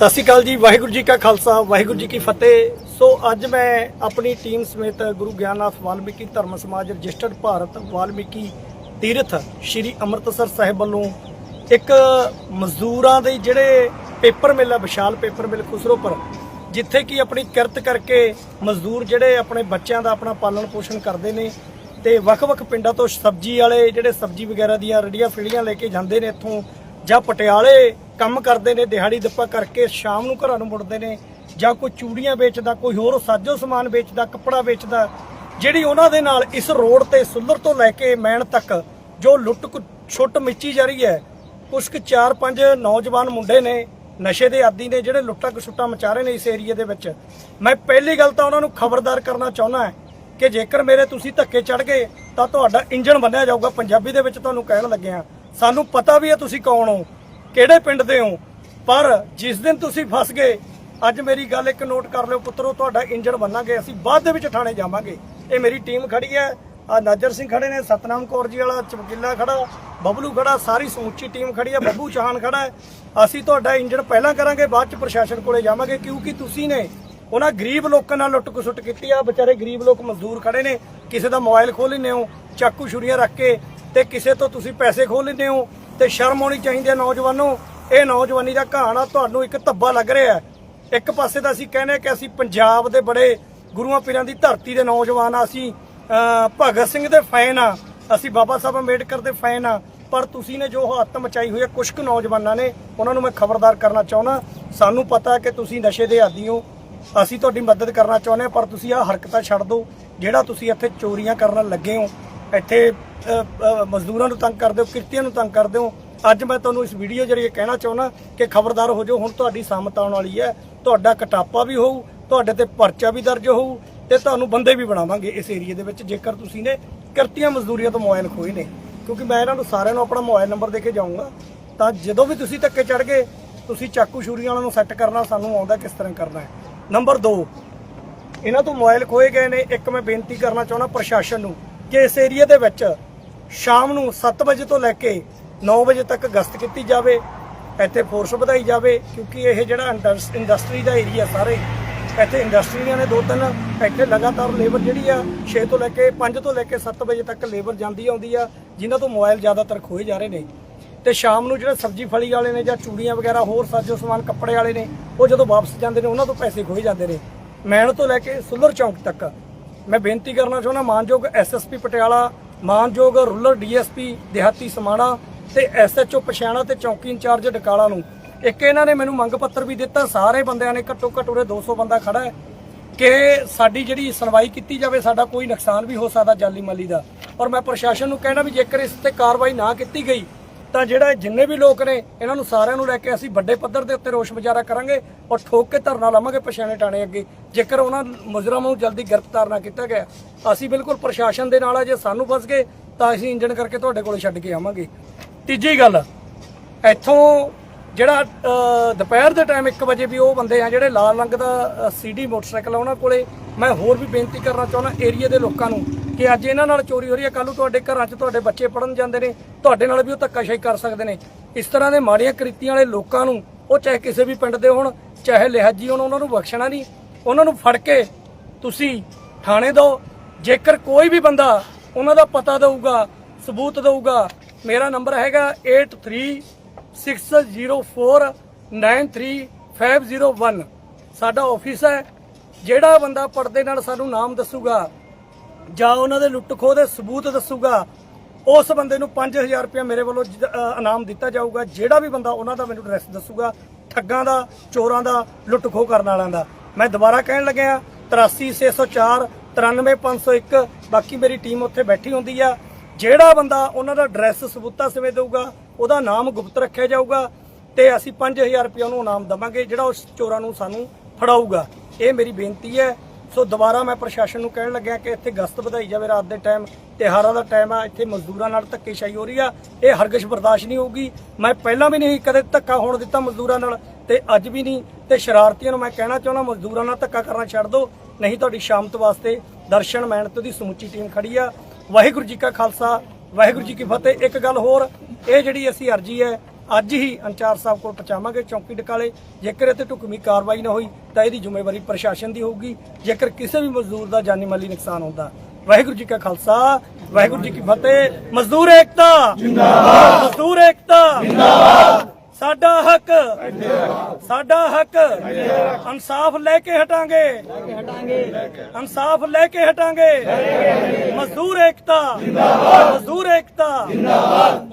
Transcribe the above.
ਸਤਿ ਸ਼੍ਰੀ ਅਕਾਲ ਜੀ, ਵਾਹਿਗੁਰੂ ਜੀ ਕਾ ਖਾਲਸਾ, ਵਾਹਿਗੁਰੂ ਜੀ ਕੀ ਫਤਿਹ। ਸੋ ਅੱਜ ਮੈਂ ਆਪਣੀ ਟੀਮ ਸਮੇਤ ਗੁਰੂ ਗਿਆਨਨਾਥ ਵਾਲਮੀਕੀ ਧਰਮ ਸਮਾਜ ਰਜਿਸਟਰਡ ਭਾਰਤ ਵਾਲਮੀਕੀ ਤੀਰਥ ਸ਼੍ਰੀ ਅੰਮ੍ਰਿਤਸਰ ਸਾਹਿਬ ਵੱਲੋਂ ਇੱਕ ਮਜ਼ਦੂਰਾਂ ਦੇ ਜਿਹੜੇ ਪੇਪਰ ਮਿਲ ਆ, ਵਿਸ਼ਾਲ ਪੇਪਰ ਮਿਲ ਖੁਸਰੋਪੁਰ ਜਿੱਥੇ ਕਿ ਆਪਣੀ ਕਿਰਤ ਕਰਕੇ ਮਜ਼ਦੂਰ ਜਿਹੜੇ ਆਪਣੇ ਬੱਚਿਆਂ ਦਾ ਆਪਣਾ ਪਾਲਣ ਪੋਸ਼ਣ ਕਰਦੇ ਨੇ ਤੇ ਵੱਖ-ਵੱਖ ਪਿੰਡਾਂ ਤੋਂ ਸਬਜ਼ੀ ਵਾਲੇ ਜਿਹੜੇ ਸਬਜ਼ੀ ਵਗੈਰਾ ਦੀਆਂ ਰੜੀਆਂ ਫੀੜੀਆਂ ਲੈ ਕੇ ਜਾਂਦੇ ਨੇ ਇੱਥੋਂ ਜਾਂ ਪਟਿਆਲੇ ਕੰਮ ਕਰਦੇ ਨੇ, ਦਿਹਾੜੀ ਦੱਪਾ ਕਰਕੇ ਸ਼ਾਮ ਨੂੰ ਘਰਾਂ ਨੂੰ ਮੁੜਦੇ ਨੇ ਜਾਂ ਕੋਈ ਚੂੜੀਆਂ ਵੇਚਦਾ, ਕੋਈ ਹੋਰ ਸਾਜੋ ਸਮਾਨ ਵੇਚਦਾ, ਕੱਪੜਾ ਵੇਚਦਾ, ਜਿਹੜੀ ਉਹਨਾਂ ਦੇ ਨਾਲ ਇਸ ਰੋਡ ਤੇ ਸੁੱਲਰ ਤੋਂ ਲੈ ਕੇ ਮੈਣ ਤੱਕ ਜੋ ਲੁੱਟ ਕੁ- ਛੁੱਟ ਮਿੱਚੀ ਜਾ ਰਹੀ ਹੈ, ਕੁਛ ਕੁ ਚਾਰ ਪੰਜ ਨੌਜਵਾਨ ਮੁੰਡੇ ਨੇ, ਨਸ਼ੇ ਦੇ ਆਦੀ ਨੇ, ਜਿਹੜੇ ਲੁੱਟਾਂ ਕਸੁੱਟਾਂ ਮਚਾ ਰਹੇ ਨੇ ਇਸ ਏਰੀਏ ਦੇ ਵਿੱਚ। ਮੈਂ ਪਹਿਲੀ ਗੱਲ ਤਾਂ ਉਹਨਾਂ ਨੂੰ ਖਬਰਦਾਰ ਕਰਨਾ ਚਾਹੁੰਦਾ ਹਾਂ ਕਿ ਜੇਕਰ ਮੇਰੇ ਤੁਸੀਂ ਧੱਕੇ ਚੜ ਗਏ, ਤਾਂ ਤੁਹਾਡਾ ਇੰਜਣ ਬੰਨਿਆ ਜਾਊਗਾ, ਪੰਜਾਬੀ ਦੇ ਵਿੱਚ ਤੁਹਾਨੂੰ ਕਹਿਣ ਲੱਗੇ ਆ ਸਾਨੂੰ ਪਤਾ ਵੀ ਹੈ ਤੁਸੀਂ ਕੌਣ ਹੋ। ਕਿਹੜੇ ਪਿੰਡ ਦੇ ਹੋ? ਪਰ ਜਿਸ ਦਿਨ ਤੁਸੀਂ ਫਸ ਗਏ, ਅੱਜ ਮੇਰੀ ਗੱਲ ਇੱਕ ਨੋਟ ਕਰ ਲਿਓ ਪੁੱਤਰੋ, ਤੁਹਾਡਾ ਇੰਜਣ ਬੰਨਾਂਗੇ, ਅਸੀਂ ਬਾਅਦ ਦੇ ਵਿੱਚ ਥਾਣੇ ਜਾਵਾਂਗੇ। ਇਹ ਮੇਰੀ ਟੀਮ ਖੜੀ ਹੈ, ਆ ਨਾਜਰ ਸਿੰਘ ਖੜੇ ਨੇ, ਸਤਨਾਮ ਕੌਰ ਜੀ ਵਾਲਾ, ਚਮਕੀਲਾ ਖੜਾ, ਬਬਲੂ ਖੜਾ, ਸਾਰੀ ਸਮੁੱਚੀ ਟੀਮ ਖੜੀ ਹੈ, ਬੱਬੂ ਚਾਹਨ ਖੜਾ ਹੈ। ਅਸੀਂ ਤੁਹਾਡਾ ਇੰਜਣ ਪਹਿਲਾਂ ਕਰਾਂਗੇ, ਬਾਅਦ ਚ ਪ੍ਰਸ਼ਾਸਨ ਕੋਲੇ ਜਾਵਾਂਗੇ, ਕਿਉਂਕਿ ਤੁਸੀਂ ਨੇ ਉਹਨਾਂ ਗਰੀਬ ਲੋਕਾਂ ਨਾਲ ਲੁੱਟ ਖਸੁੱਟ ਕੀਤੀ ਆ, ਵਿਚਾਰੇ ਗਰੀਬ ਲੋਕ ਮਜ਼ਦੂਰ ਖੜੇ ਨੇ, ਕਿਸੇ ਦਾ ਮੋਬਾਈਲ ਖੋਹ ਲੈਂਦੇ ਹੋ, ਚਾਕੂ ਛੁਰੀਆਂ ਰੱਖ ਕੇ, ਤੇ ਕਿਸੇ ਤੋਂ ਤੁਸੀਂ ਪੈਸੇ ਖੋਹ ਲੈਂਦੇ ਹੋ ਤੇ ਸ਼ਰਮ ਆਉਣੀ ਚਾਹੀਦੀ ਹੈ ਨੌਜਵਾਨੋ। ਇਹ ਨੌਜਵਾਨੀ ਦਾ ਕਹਾਣਾ ਤੁਹਾਨੂੰ ਇੱਕ ਧੱਬਾ ਲੱਗ ਰਿਹਾ ਹੈ। ਇੱਕ ਪਾਸੇ ਤਾਂ ਅਸੀਂ ਕਹਿੰਦੇ ਕਿ ਅਸੀਂ ਪੰਜਾਬ ਦੇ ਬੜੇ ਗੁਰੂਆਂ ਪੀਰਾਂ ਦੀ ਧਰਤੀ ਦੇ ਨੌਜਵਾਨ ਆ, ਅਸੀਂ ਭਗਤ ਸਿੰਘ ਦੇ ਫੈਨ ਆ। ਅਸੀਂ ਬਾਬਾ ਸਾਹਿਬ ਅੰਬੇਡਕਰ ਦੇ ਫੈਨ ਆ। ਪਰ ਤੁਸੀਂ ਨੇ ਜੋ ਹੱਤ ਮਚਾਈ ਹੋਈ ਹੈ ਕੁਝ ਕੁ ਨੌਜਵਾਨਾਂ ਨੇ, ਉਹਨਾਂ ਨੂੰ ਮੈਂ ਖਬਰਦਾਰ ਕਰਨਾ ਚਾਹੁੰਦਾ। ਸਾਨੂੰ ਪਤਾ ਹੈ ਕਿ ਤੁਸੀਂ ਨਸ਼ੇ ਦੇ ਆਦੀ ਹੋ। ਅਸੀਂ ਤੁਹਾਡੀ ਮਦਦ ਕਰਨਾ ਚਾਹੁੰਦੇ ਹਾਂ, ਪਰ ਤੁਸੀਂ ਆਹ ਹਰਕਤਾਂ ਛੱਡ ਦਿਓ। ਜਿਹੜਾ ਤੁਸੀਂ ਇੱਥੇ ਚੋਰੀਆਂ ਕਰਨ ਲੱਗੇ ਹੋ, ਇੱਥੇ ਮਜ਼ਦੂਰਾਂ ਨੂੰ ਤੰਗ ਕਰਦੇ ਹੋ ਕਿਰਤੀਆਂ ਨੂੰ ਤੰਗ ਕਰਦੇ ਹੋ, ਅੱਜ ਮੈਂ ਤੁਹਾਨੂੰ ਇਸ ਵੀਡੀਓ ਜਰੀਏ ਕਹਿਣਾ ਚਾਹੁੰਦਾ ਕਿ ਖਬਰਦਾਰ ਹੋ ਜਾਓ, ਹੁਣ ਤੁਹਾਡੀ ਸਾਮਤ ਆਉਣ ਵਾਲੀ ਹੈ, ਤੁਹਾਡਾ ਕਟਾਪਾ ਵੀ ਹੋਊ, ਤੁਹਾਡੇ ਤੇ ਪਰਚਾ ਵੀ ਦਰਜ ਹੋਊ ਤੇ ਤੁਹਾਨੂੰ ਬੰਦੇ ਵੀ ਬਣਾਵਾਂਗੇ ਇਸ ਏਰੀਏ ਦੇ ਵਿੱਚ, ਜੇਕਰ ਤੁਸੀਂ ਨੇ ਕਿਰਤੀਆਂ ਮਜ਼ਦੂਰੀਆਂ ਤੋਂ ਮੋਬਾਈਲ ਖੋਏ ਨੇ। ਕਿਉਂਕਿ ਮੈਂ ਇਹਨਾਂ ਨੂੰ ਸਾਰਿਆਂ ਨੂੰ ਆਪਣਾ ਮੋਬਾਈਲ ਨੰਬਰ ਦੇ ਕੇ ਜਾਊਂਗਾ। ਤਾਂ ਜਦੋਂ ਵੀ ਤੁਸੀਂ ਧੱਕੇ ਚੜ ਗਏ, ਤੁਸੀਂ ਚਾਕੂ ਛੁਰੀਆਂ ਵਾਲਿਆਂ ਨੂੰ ਸੈੱਟ ਕਰਨਾ, ਸਾਨੂੰ ਆਉਂਦਾ ਕਿਸ ਤਰ੍ਹਾਂ ਕਰਨਾ ਹੈ। ਨੰਬਰ 2 ਇਹਨਾਂ ਤੋਂ ਮੋਬਾਈਲ ਖੋਏ ਗਏ ਨੇ, ਇੱਕ ਮੈਂ ਬੇਨਤੀ ਕਰਨਾ ਚਾਹੁੰਦਾ ਪ੍ਰਸ਼ਾਸਨ ਨੂੰ ਕਿ ਇਸ ਏਰੀਆ ਦੇ ਵਿੱਚ ਸ਼ਾਮ ਨੂੰ 7 ਵਜੇ ਤੋਂ ਲੈ ਕੇ 9 ਵਜੇ ਤੱਕ ਗਸ਼ਤ ਕੀਤੀ ਜਾਵੇ, ਇੱਥੇ ਫੋਰਸ ਵਧਾਈ ਜਾਵੇ, ਕਿਉਂਕਿ ਇਹ ਜਿਹੜਾ ਇੰਡਸ- ਇੰਡਸਟਰੀ ਦਾ ਏਰੀਆ ਸਾਰੇ, ਇੱਥੇ ਇੰਡਸਟਰੀਆਂ ਨੇ ਦੋ ਤਿੰਨ, ਇੱਥੇ ਲਗਾਤਾਰ ਲੇਬਰ ਜਿਹੜੀ ਆ 6 ਤੋਂ ਲੈ ਕੇ 5 ਤੋਂ ਲੈ ਕੇ 7 ਵਜੇ ਤੱਕ ਲੇਬਰ ਜਾਂਦੀ ਆਉਂਦੀ ਆ, ਜਿਨ੍ਹਾਂ ਤੋਂ ਮੋਬਾਈਲ ਜ਼ਿਆਦਾਤਰ ਖੋਏ ਜਾ ਰਹੇ ਨੇ। ਤੇ ਸ਼ਾਮ ਨੂੰ ਜਿਹੜੇ ਸਬਜ਼ੀ ਫਲੀ ਵਾਲੇ ਨੇ ਜਾਂ ਚੂੜੀਆਂ ਵਗੈਰਾ ਹੋਰ ਸਾਜੋ ਸਮਾਨ ਕੱਪੜੇ ਵਾਲੇ ਨੇ, ਉਹ ਜਦੋਂ ਵਾਪਸ ਜਾਂਦੇ ਨੇ, ਉਹਨਾਂ ਤੋਂ ਪੈਸੇ ਖੋਏ ਜਾਂਦੇ ਨੇ। ਮੈਣ ਤੋਂ ਲੈ ਕੇ ਸੁਲਰ ਚੌਂਕ ਤੱਕ। ਮੈਂ ਬੇਨਤੀ ਕਰਨਾ ਚਾਹੁੰਦਾ, ਮਾਨਯੋਗ ਐਸਐਸਪੀ ਪਟਿਆਲਾ ਮਾਨਯੋਗ ਰੂਰਲ ਡੀਐਸਪੀ ਦਿਹਾਤੀ ਸਮਾਣਾ ਤੇ ਐਸਐਚਓ ਪਛਾਣਾ ਤੇ ਚੌਕੀ ਇੰਚਾਰਜ ਡਕਾਲਾ ਨੂੰ। ਇੱਕ ਇਹਨਾਂ ਨੇ ਮੈਨੂੰ ਮੰਗ ਪੱਤਰ ਵੀ ਦਿੱਤਾ, ਸਾਰੇ ਬੰਦਿਆਂ ਨੇ ਘੱਟੋ ਘੱਟ ਉਰੇ 200 ਬੰਦਾ ਖੜਾ ਹੈ ਕਿ ਸਾਡੀ ਜਿਹੜੀ ਸੁਣਵਾਈ ਕੀਤੀ ਜਾਵੇ, ਸਾਡਾ ਕੋਈ ਨੁਕਸਾਨ ਵੀ ਹੋ ਸਕਦਾ ਜਾਲੀ ਮਾਲੀ ਦਾ। ਔਰ ਮੈਂ ਪ੍ਰਸ਼ਾਸਨ ਨੂੰ ਕਹਿਣਾ ਵੀ ਜੇਕਰ ਇਸ ਤੇ ਕਾਰਵਾਈ ਨਾ ਕੀਤੀ ਗਈ ਤਾਂ ਜਿਹੜਾ ਜਿੰਨੇ ਵੀ ਲੋਕ ਨੇ, ਇਹਨਾਂ ਨੂੰ ਸਾਰਿਆਂ ਨੂੰ ਲੈ ਕੇ ਅਸੀਂ ਵੱਡੇ ਪੱਧਰ ਦੇ ਉੱਤੇ ਰੋਸ ਮੁਜ਼ਾਹਰਾ ਕਰਾਂਗੇ ਔਰ ਠੋਕ ਕੇ ਧਰਨਾ ਲਾਵਾਂਗੇ ਪਛਾਣੇ ਟਾਣੇ ਅੱਗੇ। ਜੇਕਰ ਉਹਨਾਂ ਮੁਜਰਮਾਂ ਨੂੰ ਜਲਦੀ ਗ੍ਰਿਫਤਾਰ ਨਾ ਕੀਤਾ ਗਿਆ, ਅਸੀਂ ਬਿਲਕੁਲ ਪ੍ਰਸ਼ਾਸਨ ਦੇ ਨਾਲ ਆ, ਜੇ ਸਾਨੂੰ ਫਸ ਗਏ, ਤਾਂ ਅਸੀਂ ਇੰਜਣ ਕਰਕੇ ਤੁਹਾਡੇ ਕੋਲ ਛੱਡ ਕੇ ਆਵਾਂਗੇ। ਤੀਜੀ ਗੱਲ, ਇੱਥੋਂ ਜਿਹੜਾ ਦੁਪਹਿਰ ਦੇ ਟਾਈਮ 1 ਵਜੇ ਵੀ ਉਹ ਬੰਦੇ ਆ ਜਿਹੜੇ ਲਾਲ ਰੰਗ ਦਾ ਸੀਡੀ ਮੋਟਰਸਾਈਕਲ ਆ ਉਹਨਾਂ ਕੋਲੇ। ਮੈਂ ਹੋਰ ਵੀ ਬੇਨਤੀ ਕਰਨਾ ਚਾਹੁੰਦਾ ਏਰੀਆ ਦੇ ਲੋਕਾਂ ਨੂੰ ਕਿ ਅੱਜ ਇਹਨਾਂ ਨਾਲ ਚੋਰੀ ਹੋ ਰਹੀ ਹੈ ਕੱਲ ਨੂੰ ਤੁਹਾਡੇ ਘਰਾਂ 'ਚ ਤੁਹਾਡੇ ਬੱਚੇ ਪੜਨ ਜਾਂਦੇ ਨੇ, ਤੁਹਾਡੇ ਨਾਲ ਵੀ ਉਹ ਧੱਕਾਸ਼ਾਹੀ ਕਰ ਸਕਦੇ ਨੇ। ਇਸ ਤਰ੍ਹਾਂ ਦੇ ਮਾੜੀਆਂ ਕ੍ਰਿਤੀਆਂ ਵਾਲੇ ਲੋਕਾਂ ਨੂੰ, ਉਹ ਚਾਹੇ ਕਿਸੇ ਵੀ ਪਿੰਡ ਦੇ ਹੋਣ, ਚਾਹੇ ਲਿਹਾਜੀ ਹੋਣ, ਉਹਨਾਂ ਨੂੰ ਬਖਸ਼ਣਾ ਨਹੀਂ। ਉਹਨਾਂ ਨੂੰ ਫੜ ਕੇ ਤੁਸੀਂ ਥਾਣੇ ਦਿਓ। ਜੇਕਰ ਕੋਈ ਵੀ ਬੰਦਾ ਉਹਨਾਂ ਦਾ ਪਤਾ ਦਊਗਾ, ਸਬੂਤ ਦਊਗਾ, ਮੇਰਾ ਨੰਬਰ ਹੈਗਾ 8360493501 ਸਾਡਾ ਆਫਿਸ ਹੈ, ਜਿਹੜਾ ਬੰਦਾ ਪਰਦੇ ਨਾਲ ਸਾਨੂੰ ਨਾਮ ਦੱਸੂਗਾ ਜਾਂ ਉਹਨਾਂ ਦੇ ਲੁੱਟ ਖੋਹ ਦੇ ਸਬੂਤ ਦੱਸੂਗਾ, ਉਸ ਬੰਦੇ ਨੂੰ 5000 ਰੁਪਏ ਮੇਰੇ ਵੱਲੋਂ ਇਨਾਮ ਦਿੱਤਾ ਜਾਊਗਾ, ਜਿਹੜਾ ਵੀ ਬੰਦਾ ਉਹਨਾਂ ਦਾ ਮੈਨੂੰ ਐਡਰੈਸ ਦੱਸੂਗਾ, ਠੱਗਾਂ ਦਾ, ਚੋਰਾਂ ਦਾ, ਲੁੱਟ ਖੋਹ ਕਰਨ ਵਾਲਿਆਂ ਦਾ। ਮੈਂ ਦੁਬਾਰਾ ਕਹਿਣ ਲੱਗਿਆ 83604 93501 ਬਾਕੀ ਮੇਰੀ ਟੀਮ ਉੱਥੇ ਬੈਠੀ ਹੁੰਦੀ ਆ। ਜਿਹੜਾ ਬੰਦਾ ਉਹਨਾਂ ਦਾ ਐਡਰੈਸ ਸਬੂਤਾ ਸਮੇਤ ਦੇਊਗਾ, ਉਹਦਾ ਨਾਮ ਗੁਪਤ ਰੱਖਿਆ ਜਾਊਗਾ ਤੇ ਅਸੀਂ 5000 ਰੁਪਏ ਉਹਨੂੰ ਇਨਾਮ ਦਵਾਂਗੇ, ਜਿਹੜਾ ਉਸ ਚੋਰਾਂ ਨੂੰ ਸਾਨੂੰ ਫੜਾਊਗਾ। ਇਹ ਮੇਰੀ ਬੇਨਤੀ ਹੈ ਸੋ ਦੁਬਾਰਾ ਮੈਂ ਪ੍ਰਸ਼ਾਸਨ ਨੂੰ ਕਹਿਣ ਲੱਗਿਆ ਕਿ ਇੱਥੇ ਗਸ਼ਤ ਵਧਾਈ ਜਾਵੇ ਰਾਤ ਦੇ ਟਾਈਮ, ਤਿਉਹਾਰਾਂ ਦਾ ਟਾਈਮ ਆ, ਇੱਥੇ ਮਜ਼ਦੂਰਾਂ ਨਾਲ ਧੱਕੇਸ਼ਾਹੀ ਹੋ ਰਹੀ ਆ। ਇਹ ਹਰਗਿਜ਼ ਬਰਦਾਸ਼ਤ ਨਹੀਂ ਹੋਊਗੀ। ਮੈਂ ਪਹਿਲਾਂ ਵੀ ਨਹੀਂ ਕਦੇ ਧੱਕਾ ਹੋਣ ਦਿੱਤਾ ਮਜ਼ਦੂਰਾਂ ਨਾਲ ਤੇ ਅੱਜ ਵੀ ਨਹੀਂ। ਤੇ ਸ਼ਰਾਰਤੀਆਂ ਨੂੰ ਮੈਂ ਕਹਿਣਾ ਚਾਹੁੰਦਾ, ਮਜ਼ਦੂਰਾਂ ਨਾਲ ਧੱਕਾ ਕਰਨਾ ਛੱਡ ਦਿਓ। ਨਹੀਂ ਤੁਹਾਡੀ ਸ਼ਾਮਤ ਵਾਸਤੇ ਦਰਸ਼ਨ ਮਿਹਨਤ ਦੀ ਸਮੁੱਚੀ ਟੀਮ ਖੜੀ ਆ। ਵਾਹਿਗੁਰੂ ਜੀ ਕਾ ਖਾਲਸਾ, ਵਾਹਿਗੁਰੂ ਜੀ ਕੀ ਫਤਿਹ। ਇੱਕ ਗੱਲ ਹੋਰ, ਇਹ ਜਿਹੜੀ ਅਸੀਂ ਅਰਜੀ ਹੈ ਅੱਜ ਹੀ ਅੰਚਾਰ ਸਾਹਿਬ ਕੋਲ ਪਹੁੰਚਾਵਾਂਗੇ। ਚੌਂਕੀ ਡਕਾਲੇ ਜੇਕਰ ਇੱਥੇ ਢੁਕਵੀਂ ਕਾਰਵਾਈ ਨਾ ਹੋਈ ਤਾਂ ਇਹਦੀ ਜ਼ਿੰਮੇਵਾਰੀ ਪ੍ਰਸ਼ਾਸਨ ਦੀ ਹੋਊਗੀ। ਜੇਕਰ ਕਿਸੇ ਵੀ ਮਜ਼ਦੂਰ ਦਾ ਜਾਨੀ ਮਾਲੀ ਨੁਕਸਾਨ ਹੁੰਦਾ ਵਾਹਿਗੁਰੂ ਜੀ ਕਾ ਖਾਲਸਾ ਵਾਹਿਗੁਰੂ ਜੀ ਕੀ ਫਤਿਹ। ਮਜ਼ਦੂਰ ਏਕਤਾ ਜਿੰਦਾਬਾਦ। ਮਜ਼ਦੂਰ ਏਕਤਾ। ਜਿੰਦਾਬਾਦ। ਸਾਡਾ ਹੱਕ ਸਾਡਾ ਹੱਕ ਇਨਸਾਫ ਲੈ ਕੇ ਹਟਾਂਗੇ। ਇਨਸਾਫ ਲੈ ਕੇ ਹਟਾਂਗੇ। ਮਜ਼ਦੂਰ ਏਕਤਾ ਜਿੰਦਾਬਾਦ। ਮਜ਼ਦੂਰ ਏਕਤਾ। ਜਿੰਦਾਬਾਦ।